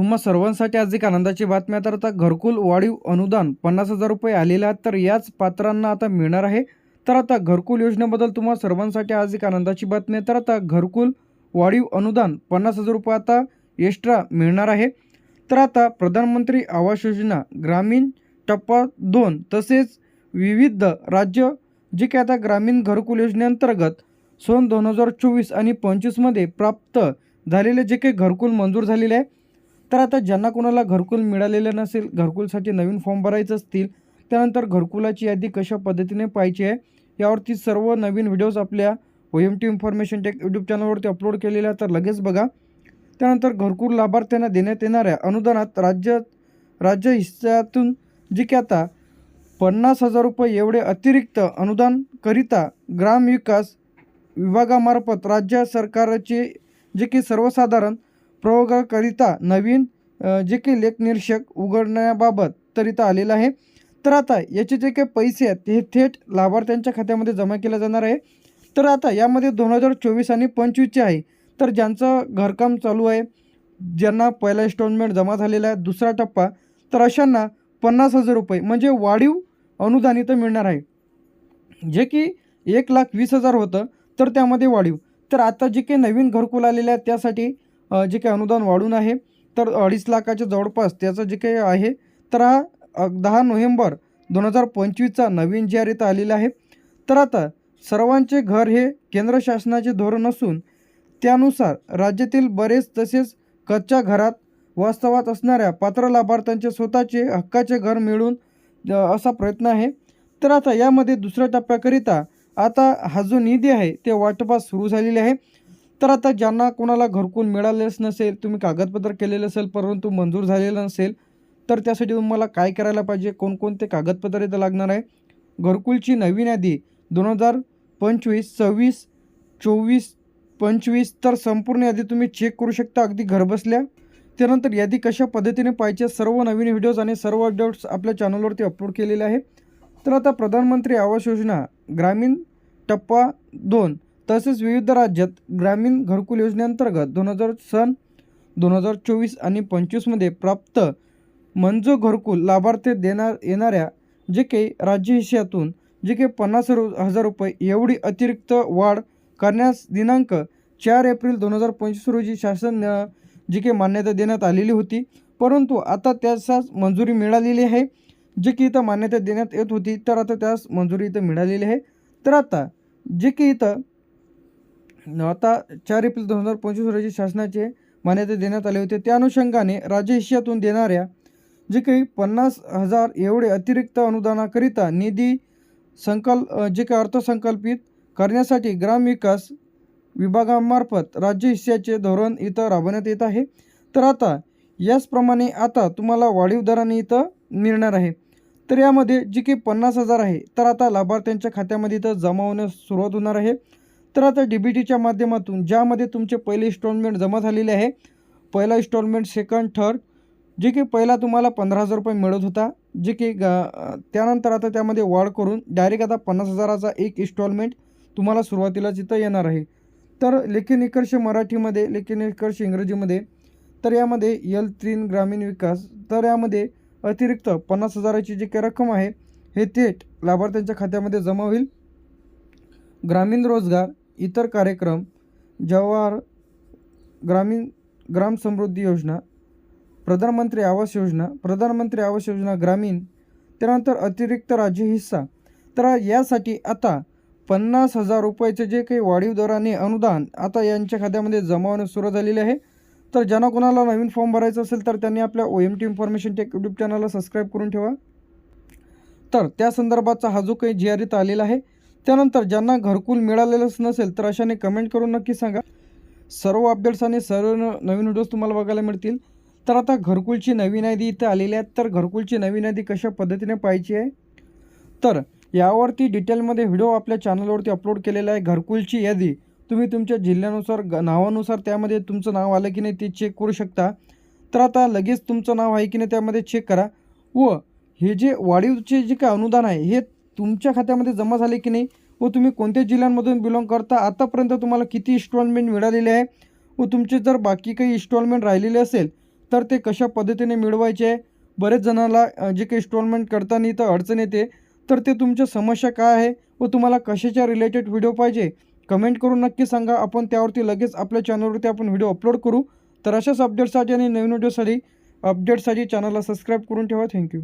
तुम्हा सर्वांसाठी आज एक आनंदाची बातमी तर आता घरकुल वाढीव अनुदान पन्नास हजार रुपये आलेले आहेत. तर याच पात्रांना आता मिळणार आहे. तर आता घरकुल योजनेबद्दल तुम्हा सर्वांसाठी आज एक आनंदाची बातमी तर आता घरकुल वाढीव अनुदान पन्नास हजार रुपये आता एक्स्ट्रा मिळणार आहे. तर आता प्रधानमंत्री आवास योजना ग्रामीण टप्पा दोन तसेच विविध राज्य जे काही आता ग्रामीण घरकुल योजनेअंतर्गत सन दोन हजार चोवीस आणि पंचवीसमध्ये प्राप्त झालेले जे काही घरकुल मंजूर झालेले आहे तर आता ज्यांना कोणाला घरकुल मिळालेलं नसेल घरकुलसाठी नवीन फॉर्म भरायचं असतील त्यानंतर घरकुलाची यादी कशा पद्धतीने पाहिजे आहे यावरती सर्व नवीन व्हिडिओज आपल्या O M T information tech YouTube चॅनलवरती अपलोड केलेल्या तर लगेच बघा. त्यानंतर घरकुल लाभार्थ्यांना देण्यात येणाऱ्या अनुदानात राज्य राज्य हिस्सातून जी की आता पन्नास हजार रुपये एवढे अतिरिक्त अनुदानकरिता ग्रामविकास विभागामार्फत राज्य सरकारचे जे की सर्वसाधारण प्रयोगाकरिता नवीन जे काही लेखनिरीक्षक उघडण्याबाबत तर इथं आलेलं आहे. तर आता याचे जे काही पैसे आहेत हे थेट लाभार्थ्यांच्या खात्यामध्ये जमा केले जाणार आहे. तर आता यामध्ये दोन हजार चोवीस आणि पंचवीसचे आहे तर ज्यांचं घरकाम चालू आहे ज्यांना पहिला इन्स्टॉलमेंट जमा झालेला आहे दुसरा टप्पा तर अशांना पन्नास हजार रुपये म्हणजे वाढीव अनुदानित मिळणार आहे. जे की एक लाख वीस हजार होतं तर त्यामध्ये वाढीव. तर आता जे काही नवीन घरकुल आलेले आहेत त्यासाठी जे काही अनुदान वाढून आहे तर अडीच लाखाच्या जवळपास त्याचं जे काही आहे तर हा दहा नोव्हेंबर दोन हजार पंचवीसचा नवीन जी आर इथं आलेला आहे. तर आता सर्वांचे घर हे केंद्र शासनाचे धोरण असून त्यानुसार राज्यातील बरेच तसेच कच्च्या घरात वास्तवात असणाऱ्या पात्र लाभार्थ्यांचे स्वतःचे हक्काचे घर मिळून असा प्रयत्न आहे. तर आता यामध्ये दुसऱ्या टप्प्याकरिता आता हा जो निधी आहे ते वाटपास सुरू झालेले आहे. तर आता ज्यांना कोणाला घरकुल मिळालेच नसेल तुम्ही कागदपत्र केलेलं असेल परंतु मंजूर झालेलं नसेल तर त्यासाठी तुम्हाला काय करायला पाहिजे? कोणकोणते कागदपत्र इथं लागणार आहे? घरकुलची नवीन यादी दोन हजार पंचवीस सव्वीस चोवीस पंचवीस तर संपूर्ण यादी तुम्ही चेक करू शकता अगदी घरबसल्या. त्यानंतर यादी कशा पद्धतीने पाहिजे सर्व नवीन व्हिडिओज आणि सर्व अपडेट्स आपल्या चॅनलवरती अपलोड केलेले आहे. तर आता प्रधानमंत्री आवास योजना ग्रामीण टप्पा दोन. तसेच विविध राज्यात ग्रामीण घरकुल योजनेअंतर्गत दोन हजार सन दोन हजार चोवीस आणि पंचवीसमध्ये प्राप्त मंजूर घरकुल लाभार्थी देणार येणाऱ्या जे काही राज्य हिश्यातून जे काही पन्नास हजार रुपये एवढी अतिरिक्त वाढ करण्यास दिनांक चार एप्रिल दोन हजार पंचवीस रोजी शासन जे जी काही मान्यता देण्यात आलेली होती. परंतु आता त्यास मंजुरी मिळालेली आहे. जे की इथं मान्यता देण्यात येत होती तर आता त्यास मंजुरी इथं मिळालेली आहे. तर आता जे की इथं आता चार एप्रिल दोन हजार पंचवीस रोजी शासनाचे मान्यता देण्यात आले होते. त्या अनुषंगाने राज्य हिश्यातून देणाऱ्या जे काही पन्नास हजार एवढे अतिरिक्त अनुदानाकरिता निधी संकल जे काही अर्थसंकल्पित करण्यासाठी ग्रामविकास विभागामार्फत राज्य हिस्स्याचे धोरण इथं राबवण्यात येत आहे. तर आता याचप्रमाणे आता तुम्हाला वाढीव दराने इथं मिळणार आहे. तर यामध्ये जे काही पन्नास हजार आहे तर आता लाभार्थ्यांच्या खात्यामध्ये इथं जमा होण्यास सुरुवात होणार आहे. तर आता डी बी टीच्या माध्यमातून ज्यामध्ये तुमचे पहिले इन्स्टॉलमेंट जमा झालेले आहे. पहिला इन्स्टॉलमेंट सेकंड थर्ड जे की पहिला तुम्हाला पंधरा हजार रुपये मिळत होता. जे की त्यानंतर आता त्यामध्ये वाढ करून डायरेक्ट आता पन्नास हजाराचा एक इन्स्टॉलमेंट तुम्हाला सुरुवातीलाच इथं येणार आहे. तर लेखी निकर्ष मराठीमध्ये लेखी निकर्ष इंग्रजीमध्ये तर यामध्ये यल तीन ग्रामीण विकास तर यामध्ये अतिरिक्त पन्नास हजाराची जी काही रक्कम आहे हे थेट लाभार्थ्यांच्या खात्यामध्ये जमा होईल. ग्रामीण रोजगार इतर कार्यक्रम जवाहर ग्रामीण ग्राम समृद्धी योजना प्रधानमंत्री आवास योजना प्रधानमंत्री आवास योजना ग्रामीण त्यानंतर अतिरिक्त राज्य हिस्सा. तर यासाठी आता पन्नास हजार रुपयाचे जे काही वाढीव दराने अनुदान आता यांच्या खात्यामध्ये जमा होण्यास सुरू झालेले आहे. तर ज्यांना कोणाला नवीन फॉर्म भरायचा असेल तर त्यांनी आपल्या O M T information tech YouTube चॅनलला सबस्क्राईब करून ठेवा. तर त्या संदर्भाचा हा जो काही जी आर आलेला आहे त्यानंतर ज्यांना घरकुल मिळालेलंच नसेल तर अशाने कमेंट करून नक्की सांगा. सर्व अपडेट्स आणि सर्व नवीन व्हिडिओज तुम्हाला बघायला मिळतील. तर आता घरकुलची नवीन यादी इथं आलेली आहे. तर घरकुलची नवीन यादी कशा पद्धतीने पाहिजे आहे? तर यावरती डिटेलमध्ये व्हिडिओ आपल्या चॅनलवरती अपलोड केलेला आहे. घरकुलची यादी. तुम्ही तुमच्या जिल्ह्यानुसार ग नावानुसार त्यामध्ये तुमचं नाव आलं की नाही ते चेक करू शकता. तर आता लगेच तुमचं नाव आहे की नाही त्यामध्ये चेक करा. व हे जे वाढीवचे जे काय अनुदान आहे हे तुमच्या खात्यामध्ये जमा झाले की नाही व तुम्ही कोणत्या जिल्ह्यांमधून बिलॉंग करता आतापर्यंत तुम्हाला किती इन्स्टॉलमेंट मिळालेले आहे व तुमचे जर बाकी काही इन्स्टॉलमेंट राहिलेले असेल तर ते कशा पद्धतीने मिळवायचे आहे? बरेच जणांना जे काही इन्स्टॉलमेंट करताना इथं अडचण येते तर ते तुमच्या समस्या काय आहे व तुम्हाला कशाच्या रिलेटेड व्हिडिओ पाहिजे? कमेंट करून नक्की सांगा. आपण त्यावरती लगेच आपल्या चॅनलवरती आपण व्हिडिओ अपलोड करू. तर अशाच अपडेट्ससाठी आणि नवीन व्हिडिओसाठी अपडेट्ससाठी चॅनलला सबस्क्राईब करून ठेवा. थँक्यू